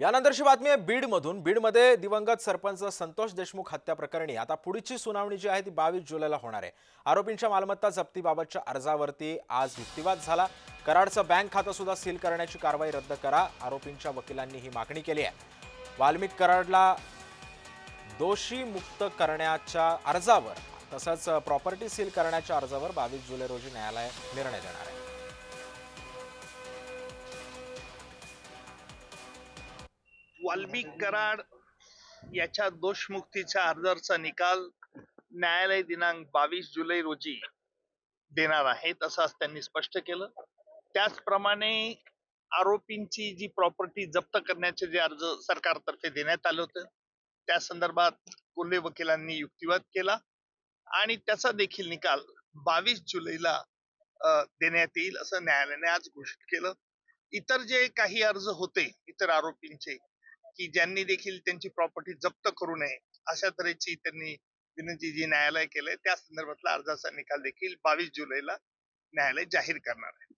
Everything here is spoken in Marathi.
यानंतरची बातमी आहे बीडमधून. बीडमध्ये दिवंगत सरपंच संतोष देशमुख हत्या प्रकरणी आता पुढची सुनावणी जी आहे ती बावीस जुलैला होणार आहे. आरोपींच्या मालमत्ता जप्तीबाबतच्या अर्जावरती आज युक्तिवाद झाला. कराडचं बँक खातं सुद्धा सील करण्याची कारवाई रद्द करा आरोपींच्या वकिलांनी ही मागणी केली आहे. वाल्मिक कराडला दोषी मुक्त करण्याच्या अर्जावर तसंच प्रॉपर्टी सील करण्याच्या अर्जावर बावीस जुलै रोजी न्यायालय निर्णय देणार आहे. वाल्मिक कराड याच्या दोषमुक्तीच्या अर्जाचा निकाल न्यायालय दिनांक बावीस जुलै रोजी देणार आहेत असं आज त्यांनी स्पष्ट केलं. त्याचप्रमाणे आरोपींची जी प्रॉपर्टी जप्त करण्याचे जे अर्ज सरकारतर्फे देण्यात आलं होतं त्या संदर्भात कोल्हे वकिलांनी युक्तिवाद केला आणि त्याचा देखील निकाल बावीस जुलैला अं, देण्यात येईल असं न्यायालयाने आज घोषित केलं. इतर जे काही अर्ज होते इतर आरोपींचे की ज्यांनी देखील त्यांची प्रॉपर्टी जप्त करू नये अशा तऱ्हेची त्यांनी विनंती जी न्यायालय केलंय त्या संदर्भातला अर्जाचा निकाल देखील बावीस जुलैला न्यायालय जाहीर करणार आहे.